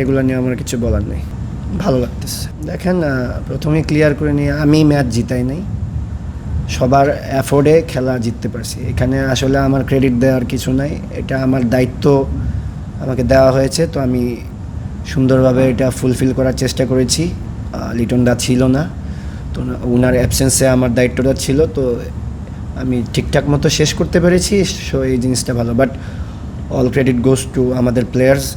এগুলো নিয়ে আমার কিছু বলার নেই। ভালো লাগতেছে। দেখেন প্রথমে ক্লিয়ার করে নিয়ে আমি ম্যাচ জিতাই নাই। সবার অ্যাফোর্ডে খেলা জিততে পারছি। এখানে আসলে আমার ক্রেডিট দেওয়ার কিছু নাই। এটা আমার দায়িত্ব আমাকে দেওয়া হয়েছে তো আমি সুন্দরভাবে এটা ফুলফিল করার চেষ্টা করেছি। আহ, লিটন দা ছিল না তো ওনার অ্যাবসেন্সে আমার দায়িত্বটা ছিল তো আমি ঠিকঠাক মতো শেষ করতে পেরেছি সো এই জিনিসটা ভালো। But all credit goes to আমাদের players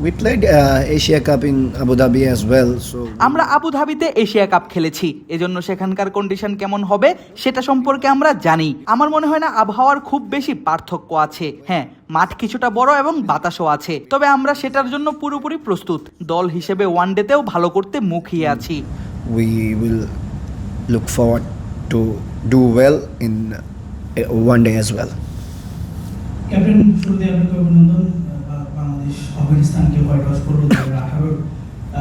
We played uh, Asia Cup in Abu Dhabi as well, so আমরা আবুধাবিতে এশিয়া কাপ খেলেছি। এজন্য সেখানকার কন্ডিশন কেমন হবে সেটা সম্পর্কে আমরা জানি। আমার মনে হয় না আবহাওয়ার খুব বেশি পার্থক্য আছে। হ্যাঁ মাঠ কিছুটা বড় এবং বাতাসও আছে। তবে আমরা সেটার জন্য পুরোপুরি প্রস্তুত। দল হিসেবে ওয়ানডেতেও ভালো করতে মুখিয়ে আছি। We will look forward to do well in uh, one day as well. Captain শুরুতে আপনাকে অভিনন্দন। বাংলাদেশ আফগানিস্তানকে হোয়াইট ওয়াশ করল দু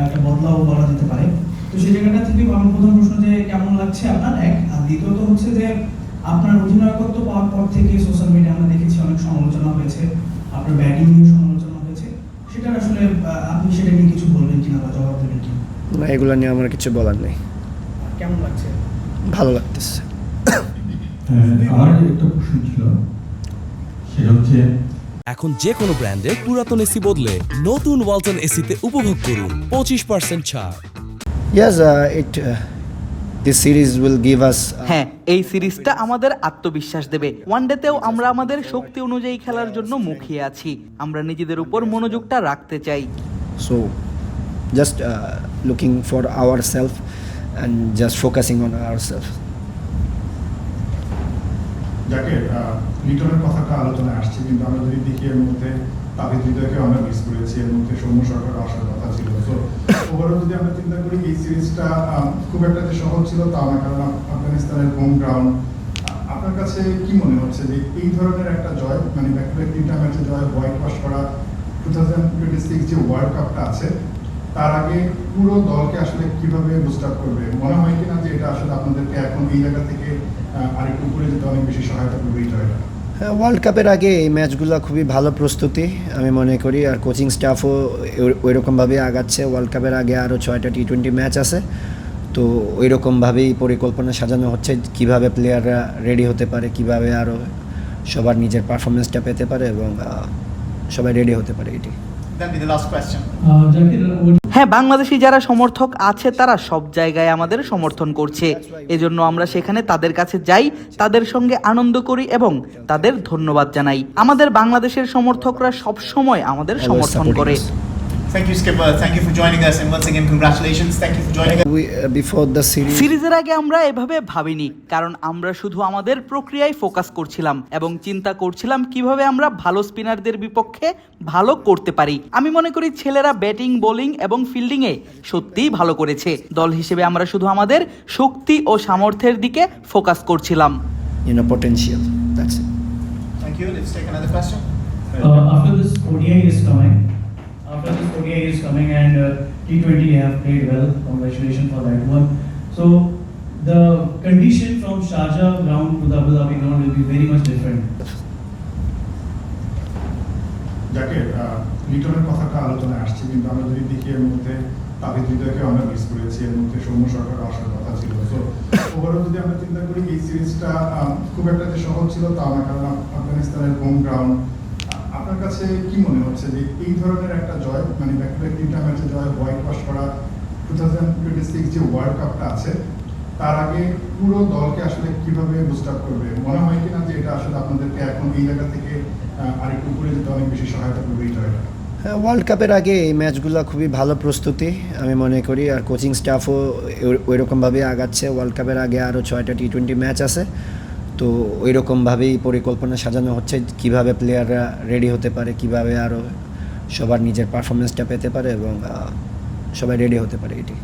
একটা বদলাও বলা যেতে পারে। তো সেই জায়গাটা থেকে আমার প্রথম প্রশ্ন যে কেমন লাগছে আপনার? এক আর দ্বিতীয়ত হচ্ছে যে আপনার অধিনায়কত্ব পাওয়ার পর থেকে সোশ্যাল মিডিয়া আমরা দেখেছি অনেক সমালোচনা হয়েছে আপনার ব্যাটিং নিয়ে সমালোচনা হয়েছে। সেটা আসলে আপনি সেটা নিয়ে কিছু বলবেন কিনা বা জবাব দেবেন কিনা? না এগুলো নিয়ে আমার কিছু বলার নেই। কেমন লাগছে? ভালো লাগতেছে। হ্যাঁ, আমার একটা প্রশ্ন ছিল সেটা হচ্ছে এখন যে কোনো ব্র্যান্ডের পুরাতন এসি বদলে নতুন ওয়ালটন এসিতে উপভোগ করুন পঁচিশ পার্সেন্ট ছাড়। Yes, uh, it uh, this series will give us uh, হ্যাঁ এই সিরিজটা আমাদের আত্মবিশ্বাস দেবে। ওয়ানডেতেও আমরা আমাদের শক্তি অনুযায়ী খেলার জন্য মুখিয়ে আছি। আমরা নিজেদের উপর মনোযোগটা রাখতে চাই। So just uh, looking for ourselves and just focusing on ourselves. যাকে আহ, লিটনের কথাটা আলোচনায় আসছে কিন্তু আমরা যদি দেখি এর মধ্যে তাহিদ হৃদয়কে আমরা মিস করেছি এর মধ্যে সৌম্য সরকার আসার কথা ছিল। তো ওভারঅল যদি আমরা চিন্তা করি এই সিরিজটা খুব একটা যে সহজ ছিল তা না কারণ আফগানিস্তানের হোম গ্রাউন্ড আপনার কাছে কি মনে হচ্ছে যে এই ধরনের একটা জয় মানে ব্যাক টু তিনটা ম্যাচে জয় হোয়াইট ওয়াশ করা টু থাউজেন্ড টোয়েন্টি সিক্স যে ওয়ার্ল্ড কাপটা আছে তার আগে পুরো দলকে আসলে কীভাবে বুস্ট আপ করবে? মনে হয় কিনা যে এটা আসলে আপনাদেরকে এখন এই জায়গা থেকে আরেকটু উপরে যেতে অনেক বেশি সহায়তা করবে এই জয়টা হ্যাঁ ওয়ার্ল্ড কাপের আগে এই ম্যাচগুলো খুবই ভালো প্রস্তুতি আমি মনে করি আর কোচিং স্টাফও ওই রকমভাবেই আগাচ্ছে। ওয়ার্ল্ড কাপের আগে আরও ছয়টা টি টোয়েন্টি ম্যাচ আছে তো ওই রকমভাবেই পরিকল্পনা সাজানো হচ্ছে কীভাবে প্লেয়াররা রেডি হতে পারে কীভাবে আরও সবার নিজের পারফরমেন্সটা পেতে পারে এবং সবাই রেডি হতে পারে এটি। হ্যাঁ বাংলাদেশি যারা সমর্থক আছে তারা সব জায়গায় আমাদের সমর্থন করছে। এজন্য আমরা সেখানে তাদের কাছে যাই তাদের সঙ্গে আনন্দ করি এবং তাদের ধন্যবাদ জানাই। আমাদের বাংলাদেশের সমর্থকরা সব সময় আমাদের সমর্থন করে. Thank you, Skipper. Thank you for joining us, and once again, congratulations. Thank you for joining us. We, uh, before the series, সিরিজের আগে আমরা এভাবে ভাবিনি কারণ আমরা শুধু আমাদের প্রক্রিয়ায় ফোকাস করছিলাম এবং চিন্তা করছিলাম কীভাবে আমরা ভালো স্পিনারদের বিপক্ষে ভালো করতে পারি আমি মনে করি ছেলেরা ব্যাটিং বোলিং এবং ফিল্ডিং এ সত্যিই ভালো করেছে দল হিসেবে আমরা শুধু আমাদের শক্তি ও সামর্থ্যের দিকে ফোকাস করছিলাম you know, potential. That's it. Thank you. Let's take another question. Uh, after this ODI is coming, ODI is coming and uh, T20 have played well, congratulations for that one. So the condition from Sharjah ground to the Abu Dhabi ground will be very much different. যাকে লিটনের কথাটা আমরা miss করেছি এর মধ্যে সৌম্য সরকার আসার কথা ছিল তো ওভারঅল যদি আমরা চিন্তা করি এই সিরিজটা খুব একটা যে সহজ ছিল তা না কারণ আফগানিস্তানের হোম গ্রাউন্ড কাছে কি মনে হচ্ছে যে এই ধরনের একটা জয় মানে ব্যাক টু ব্যাক তিনটা ম্যাচে জয় হোয়াইট ওয়াশ করা টু থাউজেন্ড টোয়েন্টি সিক্স যে ওয়ার্ল্ড কাপটা আছে, তার আগে পুরো দলকে আসলে কীভাবে বুস্ট আপ করবে? মনে হয় কিনা যে এটা আসলে আপনাদেরকে এখন এই জায়গা থেকে আরেকটু উপরে যেতে অনেক বেশি সহায়তা করবে এই জয়টা? হ্যাঁ ওয়ার্ল্ড কাপের আগে এই ম্যাচগুলো খুবই ভালো প্রস্তুতি, আমি মনে করি, আর কোচিং স্টাফও ওই রকমভাবেই আগাচ্ছে। ওয়ার্ল্ড কাপের আগে আরও ছয়টা টি টোয়েন্টি ম্যাচ আছে। তো ওই রকমভাবেই পরিকল্পনা সাজানো হচ্ছে কীভাবে প্লেয়াররা রেডি হতে পারে কীভাবে আরও সবার নিজের পারফরমেন্সটা পেতে পারে এবং সবাই রেডি হতে পারে এটি।